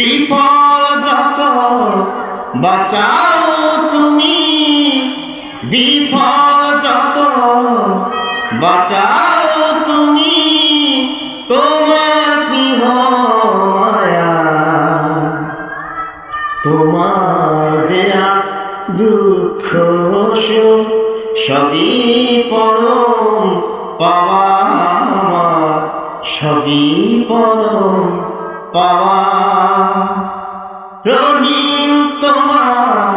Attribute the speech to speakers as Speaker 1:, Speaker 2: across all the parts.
Speaker 1: বিফল যত বাঁচাও তুমি বিফল যত বাঁচাও তুমি, তোমার স্নেহ মায়া, তোমার দেয়া দুঃখ সবই পরম পাওয়া সবই পরম পাওয়া রহিম তোমার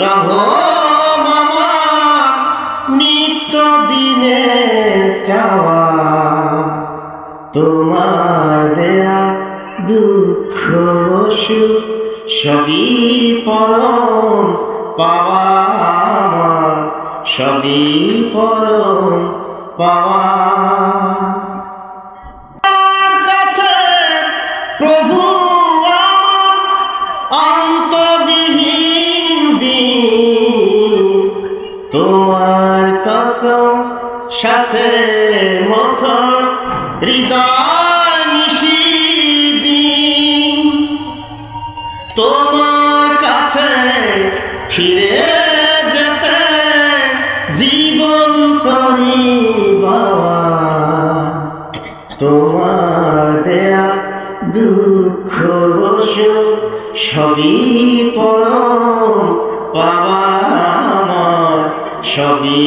Speaker 1: রহম নিত্য দিনে চাওয়া। তোমার দেয়া দুঃখ সুখ সবই পরম পাওয়া আমার, সবই পরম পাওয়া। তোমার কসম, সাথে মুখর, হৃদয় নিষিদিন তোমার কাছে ফিরে যেতে জীবন তরি বাবা তোমার দেয়া দুঃখ সুখ সবই পরম সবই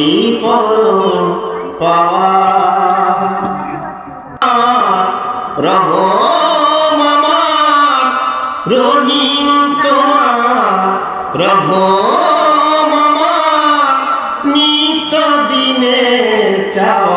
Speaker 1: রহ মামার রহিম তোমার রহ মামা নিত দিনে চাওয়া।